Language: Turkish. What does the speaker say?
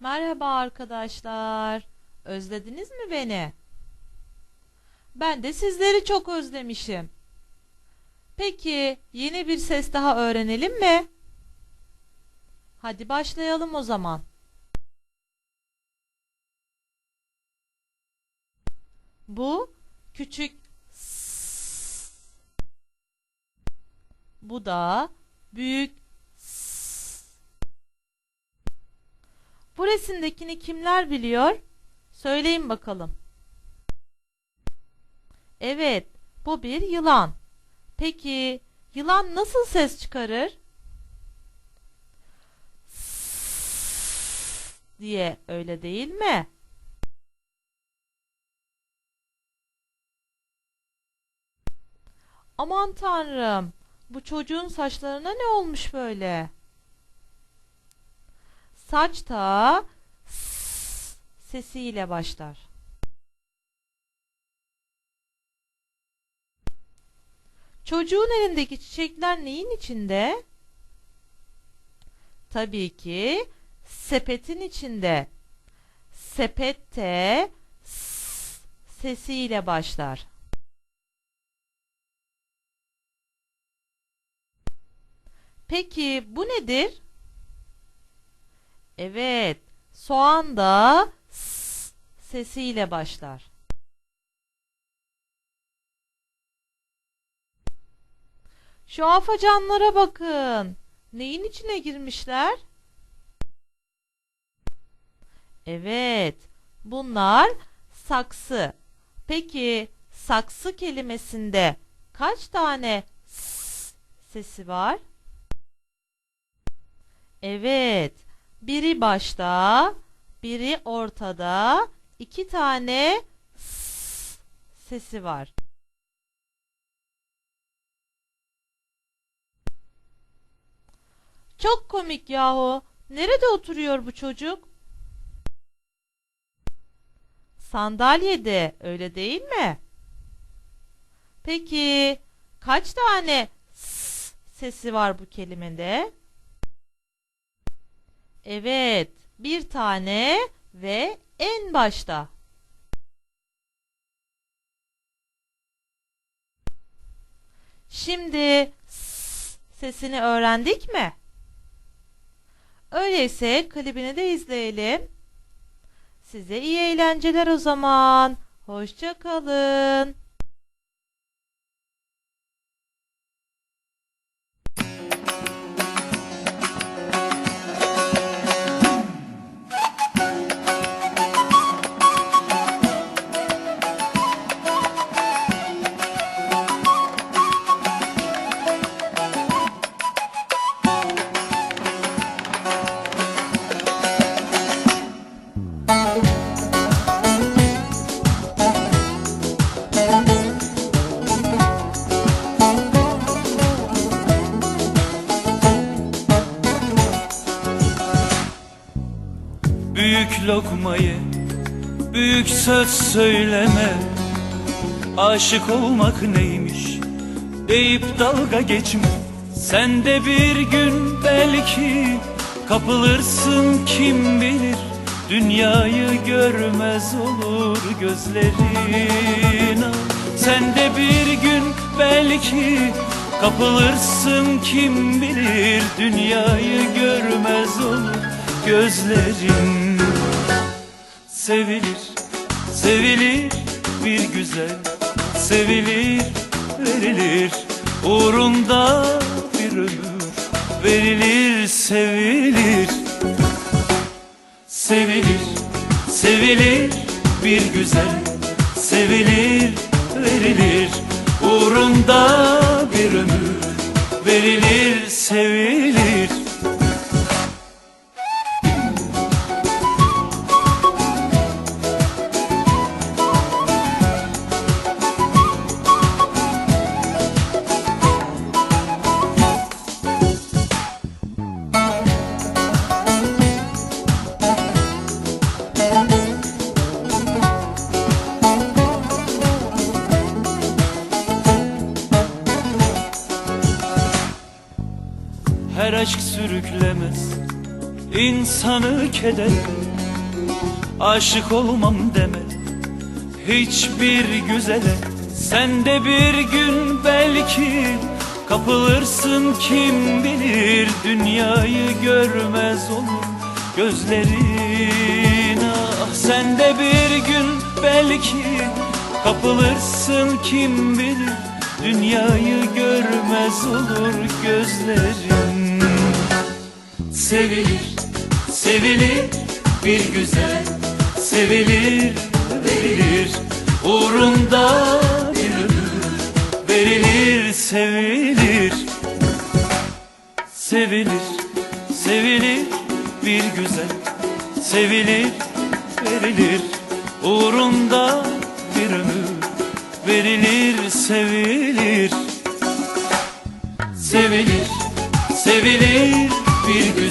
Merhaba arkadaşlar. Özlediniz mi beni? Ben de sizleri çok özlemişim. Peki, yeni bir ses daha öğrenelim mi? Hadi başlayalım o zaman. Bu küçük s. Bu da büyük Bu resimdekini kimler biliyor? Söyleyin bakalım. Evet, bu bir yılan. Peki, yılan nasıl ses çıkarır? Diye öyle değil mi? Aman tanrım, bu çocuğun saçlarına ne olmuş böyle? Saç da s sesiyle başlar. Çocuğun elindeki çiçekler neyin içinde? Tabii ki sepetin içinde. Sepet de s sesiyle başlar. Peki bu nedir? Evet, soğan da s sesiyle başlar. Şu afacanlara bakın. Neyin içine girmişler? Evet, bunlar saksı. Peki saksı kelimesinde kaç tane s sesi var? Evet, biri başta, biri ortada, iki tane s sesi var. Çok komik yahu. Nerede oturuyor bu çocuk? Sandalyede, öyle değil mi? Peki, kaç tane s sesi var bu kelimede? Evet, bir tane ve en başta. Şimdi s sesini öğrendik mi? Öyleyse klibini de izleyelim. Size iyi eğlenceler o zaman. Hoşça kalın. Büyük lokmayı büyük söz söyleme. Aşık olmak neymiş deyip dalga geçme. Sen de bir gün belki kapılırsın kim bilir? Dünyayı görmez olur gözlerin. Sen de bir gün belki kapılırsın kim bilir? Dünyayı görmez olur gözlerin Sevilir, sevilir bir güzel. Sevilir, verilir Uğrunda bir ömür. Verilir, sevilir. Sevilir, sevilir bir güzel. Sevilir, verilir Uğrunda bir ömür. Verilir, sevilir Her aşk sürüklemez. İnsanı keder. Aşık olmam deme. Hiçbir güzele. Sen de bir gün belki Kapılırsın kim bilir? Dünyayı görmez olur gözlerin. Ah sen de bir gün belki kapılırsın kim bilir Dünyayı görmez olur gözlerin Sevilir, sevilir bir güzel Sevilir, verilir. Uğrunda bir ömür Verilir, sevilir. Sevilir, sevilir bir güzel Sevilir, verilir. Uğrunda bir ömür verilir sevilir. Sevilir, sevilir bir gün.